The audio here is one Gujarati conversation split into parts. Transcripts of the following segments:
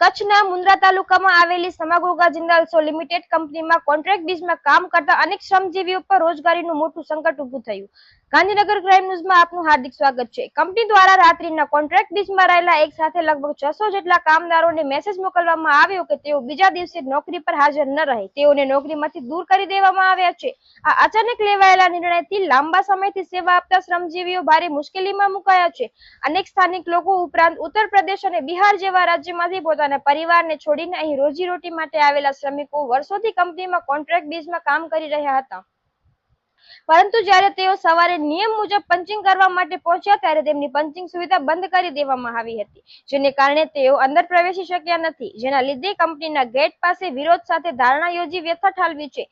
કચ્છના મુન્દ્રા તાલુકામાં આવેલી સમાગોગા જિંદાલ સો લિમિટેડ કંપનીમાં કોન્ટ્રાક્ટ બેઝમાં કામ કરતા અનેક શ્રમજીવી ઉપર રોજગારીનું મોટું સંકટ ઊભું થયું. ગાંધીનગર ક્રાઇમ ન્યૂઝમાં આપનું હાર્દિક સ્વાગત છે. કંપની દ્વારા રાત્રિના કોન્ટ્રાક્ટ બેઝમાં રહેલા એક સાથે લગભગ છસો જેટલા કામદારોને મેસેજ મોકલવામાં આવ્યો કે તેઓ બીજા દિવસે નોકરી પર હાજર ન રહે. તેઓને નોકરીમાંથી દૂર કરી દેવામાં આવ્યા છે. આ અચાનક લેવાયેલા નિર્ણયથી લાંબા સમયથી સેવા આપતા શ્રમજીવીઓ ભારે મુશ્કેલીમાં મુકાયા છે. અનેક સ્થાનિક લોકો ઉપરાંત ઉત્તર પ્રદેશ અને બિહાર જેવા રાજ્યમાંથી પોતાના પરિવારને છોડીને અહીં રોજીરોટી માટે આવેલા શ્રમિકો વર્ષોથી કંપનીમાં કોન્ટ્રાક્ટ બેઝમાં કામ કરી રહ્યા હતા. પરંતુ જ્યારે તેઓ સવારે નિયમ મુજબ પંચિંગ કરવા માટે પહોંચ્યા ત્યારે તેમની પંચિંગ સુવિધા બંધ કરી દેવામાં આવી હતી, જેને કારણે તેઓ અંદર પ્રવેશી શક્યા નથી. જેના લીધે કંપનીના ગેટ પાસે વિરોધ સાથે ધારણા યોજી વ્યથા ઠાલવી છે.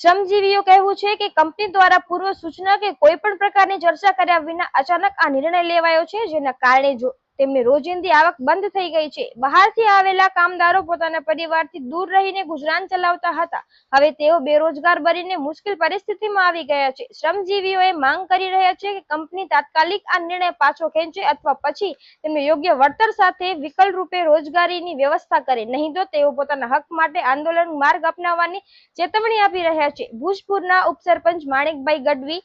શ્રમજીવીઓ કહેવું છે કે કંપની દ્વારા પૂર્વ સૂચના કે કોઈ પણ પ્રકારની ચર્ચા કર્યા વિના અચાનક આ નિર્ણય લેવાયો છે, જેના કારણે જો તેમની રોજિંદી આવક બંધ થઈ ગઈ છે. બહારથી આવેલા કામદારો પોતાના પરિવારથી દૂર રહીને ગુજરાન ચલાવતા હતા. હવે તેઓ બેરોજગાર બનીને મુશ્કેલ પરિસ્થિતિમાં આવી ગયા છે. શ્રમજીવીઓએ માંગ કરી રહ્યા છે કે કંપની તાત્કાલિક આ નિર્ણય પાછો ખેંચે અથવા પછી તેમને યોગ્ય વળતર સાથે વિકલ્પ રૂપે રોજગારીની વ્યવસ્થા કરે. નહીં તો તેઓ પોતાના હક માટે આંદોલન માર્ગ અપનાવવાની ચેતવણી આપી રહ્યા છે. ભુજપુરના ઉપસરપંચ માણેકભાઈ ગઢવી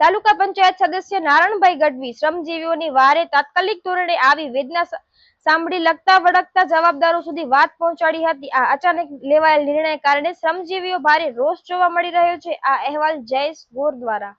તાલુકા પંચાયત સદસ્ય નારણભાઈ ગઢવી શ્રમજીવીઓની વારે તાત્કાલિક ધોરણે આવી વેદના સાંભળી લગતા વળગતા જવાબદારો સુધી વાત પહોંચાડી હતી. આ અચાનક લેવાયેલ નિર્ણય કારણે શ્રમજીવીઓ ભારે રોષ જોવા મળી રહ્યો છે. આ અહેવાલ જયેશ ગોર દ્વારા